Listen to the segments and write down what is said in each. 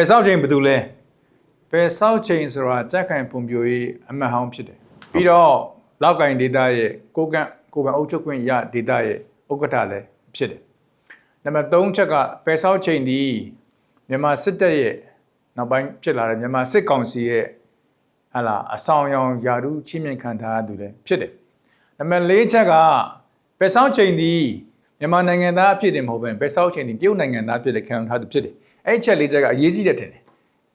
ယ်ဆောက်ချိန်ဘယ်သူလဲပယ်ဆောက်ချိန်ဆိုတာကြက်ခိုင်ပုံပြိုရေးအမှတ်ဟောင်းဖြစ်တယ်ပြီးတော့လောက်ကင်ဒေတာရဲ့ကိုကန့်ကိုပန်အုပ်ချုပ်ခွင့်ရဒေတာရဲ့ဥက္ကဋ္ဌလည်းဖြစ်တယ်နံပါတ်3ချက်ကပယ်ဆောက်ချိန်ဒီမြန်မာစစ်တပ်ရဲ့နောက်ပိုင်းဖြစ်လာတဲ့မြန်မာစစ်ကောင်စီရဲ့ဟာလာအဆောင်ရောင်ယာရုချင်းမြင့်ခံထားရသူလည်းဖြစ်တယ်နံပါတ်4ချက်ကပယ်ဆောက်ချိန်ဒီမြန်မာနိုင်ငံသားအဖြစ်တင်မဟုတ်ဘဲပယ်ဆောက်ချိန်ဒီတရုတ်နိုင်ငံသားအဖြစ်တဲ့ခံယူထားသူဖြစ်တယ် အဲ့ဒီချက်လေးချက်ကအရေးကြီးတယ်ထင်တယ်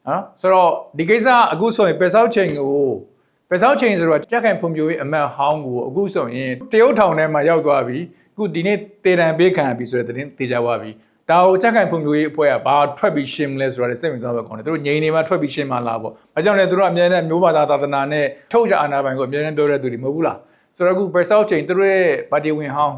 နော်ဆိုတော့ဒီကိစ္စအခုဆိုရင်ပယ်ဆောက်ချိန်ကိုပယ်ဆောက်ချိန်ဆိုတော့ကြက်ခိုင်ဖွံ့ဖြိုးရေးအမတ်ဟောင်းကိုအခုဆိုရင်တရုတ်ထောင်ထဲမှာရောက်သွားပြီအခုဒီနေ့တေတံပေးခံရပြီဆိုတဲ့သတင်းတေချာသွားပြီဒါကိုကြက်ခိုင်ဖွံ့ဖြိုးရေးအဖွဲ့ကဘာထွက်ပြီးရှင်းမလဲဆိုတော့စိတ်ဝင်စားပဲကောင်းတယ်သူတို့ငြိမ်နေမှာထွက်ပြီးရှင်းမှာလားပေါ့ဘာကြောင့်လဲသူတို့အမြဲတမ်းမျိုးဘာသာသာသနာနဲ့ထုတ်ကြအာနာပိုင်ကိုအမြဲတမ်းပြောတဲ့သူတွေမဟုတ်ဘူးလားဆိုတော့အခုပယ်ဆောက်ချိန်သူတို့ရဲ့ဗာတီဝင်ဟောင်း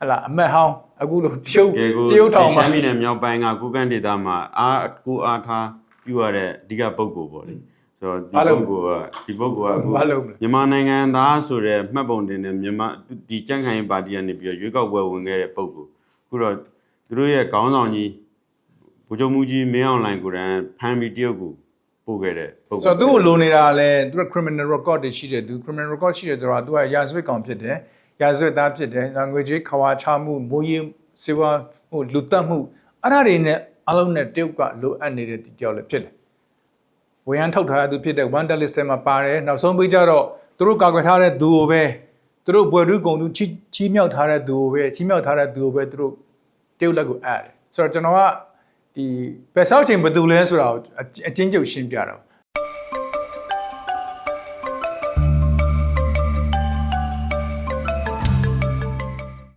ဟလာအမတ်ဟောင်းအခုလိုတရုတ်ရေကိုတရုတ်ထောင်မှာရှမ်းပြည်နယ်မြောက်ပိုင်းကကုကန့်ဒေသမှာအားကိုအားထားပြုရတဲ့အဓိကပုံကိုပေါ့လေဆိုတော့ဒီဘာလို့ပုံကိုကဒီပုံကိုကအခုဘာလို့လဲမြန်မာနိုင်ငံသားဆိုတဲ့မှတ်ပုံတင်တဲ့မြန်မာဒီကြန့်ခိုင်ရေးပါတီကနေပြီးတော့ရွေးကောက်ပွဲဝင်ခဲ့တဲ့ပုံကိုအခုတော့သူတို့ရဲ့ခေါင်းဆောင်ကြီးဗိုလ်ချုပ်မှုကြီးမင်းအောင်လှိုင်ကိုယ်တိုင်ဖမ်းပြီးတရုတ်ကိုပို့ခဲ့တဲ့ပုံကိုဆိုတော့သူ့ကိုလိုနေတာလဲသူက criminal record တွေရှိတယ်သူ criminal record ရှိတယ်ဆိုတော့သူကရာဇဝတ်ကောင်ဖြစ်တယ် ရာဇဝတ်သားဖြစ်တယ်ငွေကြေးခဝါချမှုမိုးရေးစေဝါဟိုလူတက်မှုအဲ့ဒါတွေနဲ့အလုံးနဲ့တရုတ်ကလိုအပ်နေတဲ့ဒီကြောက်လည်းဖြစ်တယ်ဝေယံထုတ်ထားတဲ့သူဖြစ်တဲ့ one list ထဲမှာပါတယ်နောက်ဆုံးပေးကြတော့သူတို့ကာကွယ်ထားတဲ့သူကိုပဲသူတို့ဘွယ်တူးကုံသူချီချီးမြှောက်ထားတဲ့သူကိုပဲချီးမြှောက်ထားတဲ့သူကိုပဲသူတို့တရုတ်လက်ကိုအပ်တယ်ဆိုတော့ကျွန်တော်ကဒီဘယ်ဆောက်ချိန်ဘယ်သူလဲဆိုတာကိုအအချင်းချုပ်ရှင်းပြတာ